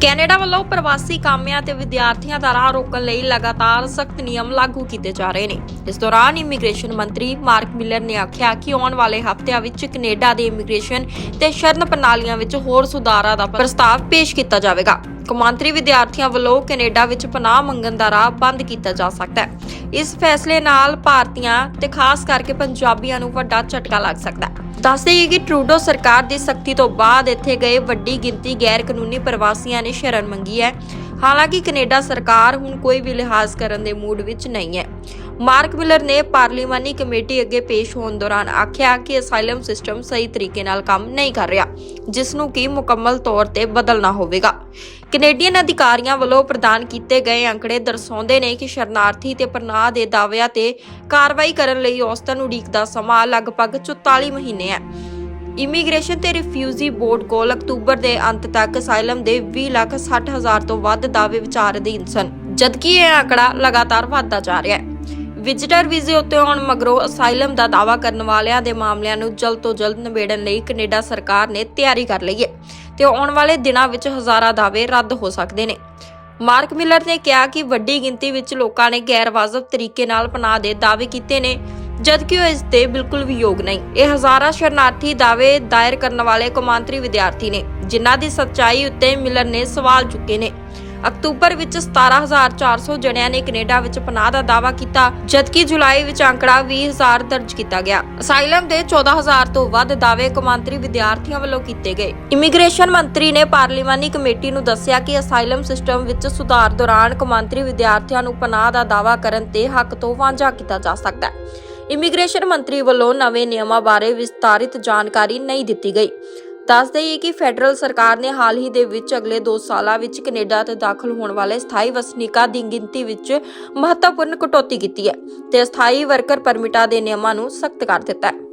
Canada ਵੱਲੋਂ ਪ੍ਰਵਾਸੀ ਕਾਮਿਆਂ ਤੇ ਵਿਦਿਆਰਥੀਆਂ ਦਾ ਰਾਹ ਰੋਕਣ ਲਈ ਲਗਾਤਾਰ ਸਖਤ ਨਿਯਮ ਲਾਗੂ ਕੀਤੇ ਜਾ ਰਹੇ ਨੇ। ਇਸ ਦੌਰਾਨ ਇਮੀਗ੍ਰੇਸ਼ਨ ਮੰਤਰੀ ਮਾਰਕ ਮਿਲਰ ਨੇ ਆਖਿਆ ਕਿ ਆਉਣ ਵਾਲੇ ਹਫ਼ਤਿਆਂ ਵਿੱਚ ਕੈਨੇਡਾ ਦੇ ਇਮੀਗ੍ਰੇਸ਼ਨ ਤੇ ਸ਼ਰਨ ਪ੍ਰਣਾਲੀਆਂ ਵਿੱਚ ਹੋਰ ਸੁਧਾਰਾਂ ਦਾ ਪ੍ਰਸਤਾਵ ਪੇਸ਼ ਕੀਤਾ ਜਾਵੇਗਾ। ਕੌਮਾਂਤਰੀ ਵਿਦਿਆਰਥੀਆਂ ਵੱਲੋਂ ਕੈਨੇਡਾ ਵਿੱਚ ਪਨਾਹ ਮੰਗਣ ਦਾ ਰਾਹ ਬੰਦ ਕੀਤਾ ਜਾ ਸਕਦਾ ਹੈ। ਇਸ ਫੈਸਲੇ ਨਾਲ ਭਾਰਤੀਆਂ ਤੇ ਖਾਸ ਕਰਕੇ ਪੰਜਾਬੀਆਂ ਨੂੰ ਵੱਡਾ ਝਟਕਾ ਲੱਗ ਸਕਦਾ ਹੈ। ਦੱਸ ਦੇਈਏ ਕਿ ਟਰੂਡੋ ਸਰਕਾਰ ਦੀ ਸਖਤੀ ਤੋਂ ਬਾਅਦ ਇੱਥੇ ਗਏ ਵੱਡੀ ਗਿਣਤੀ ਗੈਰ ਕਾਨੂੰਨੀ ਪ੍ਰਵਾਸੀਆਂ ਨੇ ਸ਼ਰਨ ਮੰਗੀ ਹੈ। ਹਾਲਾਂਕਿ ਕੈਨੇਡਾ ਸਰਕਾਰ ਹੁਣ ਕੋਈ ਵੀ ਲਿਹਾਜ਼ ਕਰਨ ਦੇ ਮੂਡ ਵਿੱਚ ਨਹੀਂ ਹੈ। ਮਾਰਕ ਮਿਲਰ ਨੇ ਪਾਰਲੀਮਾਨੀ ਕਮੇਟੀ ਅੱਗੇ ਪੇਸ਼ ਹੋਣ ਦੌਰਾਨ ਆਖਿਆ ਕਿ ਅਸਾਈਲਮ ਸਿਸਟਮ ਸਹੀ ਤਰੀਕੇ ਨਾਲ ਕੰਮ ਨਹੀਂ ਕਰ ਰਿਹਾ, ਜਿਸ ਨੂੰ ਕਿ ਮੁਕੰਮਲ ਤੌਰ ਤੇ ਬਦਲਣਾ ਹੋਵੇਗਾ। ਕੈਨੇਡੀਅਨ ਅਧਿਕਾਰੀਆਂ ਵੱਲੋਂ ਪ੍ਰਦਾਨ ਕੀਤੇ ਗਏ ਅੰਕੜੇ ਦਰਸਾਉਂਦੇ ਨੇ ਕਿ ਸ਼ਰਨਾਰਥੀ ਤੇ ਪਨਾਹ ਦੇ ਦਾਅਵਿਆਂ ਤੇ ਕਾਰਵਾਈ ਕਰਨ ਲਈ ਔਸਤਨ ਉਡੀਕ ਦਾ ਸਮਾਂ ਲਗਭਗ 44 ਮਹੀਨੇ ਹੈ। ਇਮੀਗ੍ਰੇਸ਼ਨ ਤੇ ਰਿਫਿਊਜੀ ਬੋਰਡ ਕੋਲ ਅਕਤੂਬਰ ਦੇ ਅੰਤ ਤੱਕ ਅਸਾਈਲਮ ਦੇ 20 ਲੱਖ 60 ਹਜ਼ਾਰ ਤੋਂ ਵੱਧ ਦਾਅਵੇ ਵਿਚਾਰ ਅਧੀਨ ਸਨ, ਜਦਕਿ ਇਹ ਆંકੜਾ ਲਗਾਤਾਰ ਵਧਦਾ ਜਾ ਰਿਹਾ ਹੈ। ਵਿਜ਼ਿਟਰ ਵੀਜ਼ੇ ਉੱਤੇ ਆਉਣ ਮਗਰੋਂ ਅਸਾਈਲਮ ਦਾ ਦਾਅਵਾ ਕਰਨ ਵਾਲਿਆਂ ਦੇ ਮਾਮਲਿਆਂ ਨੂੰ ਜਲਦ ਤੋਂ ਜਲਦ ਨਿਬੇੜਨ ਲਈ ਕੈਨੇਡਾ ਸਰਕਾਰ ਨੇ ਤਿਆਰੀ ਕਰ ਲਈ ਹੈ ਤੇ ਆਉਣ ਵਾਲੇ ਦਿਨਾਂ ਵਿੱਚ ਹਜ਼ਾਰਾਂ ਦਾਅਵੇ ਰੱਦ ਹੋ ਸਕਦੇ ਨੇ। ਮਾਰਕ ਮਿਲਰ ਨੇ ਕਿਹਾ ਕਿ ਵੱਡੀ ਗਿਣਤੀ ਵਿੱਚ ਲੋਕਾਂ ਨੇ ਗੈਰ ਵਾਜਬ ਤਰੀਕੇ ਨਾਲ ਪਨਾਹ ਦੇ ਦਾਅਵੇ ਕੀਤੇ ਨੇ, ਜਦਕਿ ਉਹ ਇਸ ਤੇ ਬਿਲਕੁਲ ਵੀ ਯੋਗ ਨਹੀਂ। ਇਹ ਹਜ਼ਾਰਾਂ ਸ਼ਰਨਾਰਥੀ ਦਾਅਵੇ ਦਾਇਰ ਕਰਨ ਵਾਲੇ ਕੌਮਾਂਤਰੀ ਵਿਦਿਆਰਥੀ ਨੇ, ਜਿਨ੍ਹਾਂ ਦੀ ਸੱਚਾਈ ਉੱਤੇ ਮਿਲਰ ਨੇ ਸਵਾਲ ਚੁੱਕੇ ਨੇ। ਅਕਤੂਬਰ ਵਿੱਚ 17400 ਜਣਿਆਂ ਨੇ ਕੈਨੇਡਾ ਵਿੱਚ ਪਨਾਹ ਦਾ ਦਾਅਵਾ ਕੀਤਾ, ਜਦਕਿ ਜੁਲਾਈ ਵਿੱਚ ਅੰਕੜਾ 20000 ਦਰਜ ਕੀਤਾ ਗਿਆ। ਅਸਾਈਲਮ ਦੇ 14000 ਤੋਂ ਵੱਧ ਦਾਅਵੇ ਕੌਮਾਂਤਰੀ ਵਿਦਿਆਰਥੀਆਂ ਵੱਲੋਂ ਕੀਤੇ ਗਏ। ਇਮੀਗ੍ਰੇਸ਼ਨ ਮੰਤਰੀ ਨੇ ਪਾਰਲੀਮਾਨੀ ਕਮੇਟੀ ਨੂੰ ਦੱਸਿਆ ਕਿ ਅਸਾਈਲਮ ਸਿਸਟਮ ਵਿੱਚ ਸੁਧਾਰ ਦੌਰਾਨ ਕੌਮਾਂਤਰੀ ਵਿਦਿਆਰਥੀਆਂ ਨੂੰ ਪਨਾਹ ਦਾ ਦਾਅਵਾ ਕਰਨ ਤੇ ਹੱਕ ਤੋਂ ਵਾਂਝਾ ਕੀਤਾ ਜਾ ਸਕਦਾ ਹੈ। ਇਮੀਗ੍ਰੇਸ਼ਨ ਮੰਤਰੀ ਵੱਲੋਂ ਨਵੇਂ ਨਿਯਮਾਂ ਬਾਰੇ ਵਿਸਤਾਰਿਤ ਜਾਣਕਾਰੀ ਨਹੀਂ ਦਿੱਤੀ ਗਈ। ਦੱਸ ਦੇਈਏ ਕਿ ਫੈਡਰਲ ਸਰਕਾਰ ਨੇ ਹਾਲ ਹੀ ਦੇ ਵਿੱਚ ਅਗਲੇ 2 ਸਾਲਾਂ ਵਿੱਚ ਕੈਨੇਡਾ ਤੇ ਦਾਖਲ ਹੋਣ ਵਾਲੇ ਸਥਾਈ ਵਸਨੀਕਾਂ ਦੀ ਗਿਣਤੀ ਵਿੱਚ ਮਹੱਤਵਪੂਰਨ ਕਟੌਤੀ ਕੀਤੀ ਹੈ ਤੇ ਸਥਾਈ ਵਰਕਰ ਪਰਮਿਟਾਂ ਦੇ ਨਿਯਮਾਂ ਨੂੰ ਸਖਤ ਕਰ ਦਿੱਤਾ ਹੈ।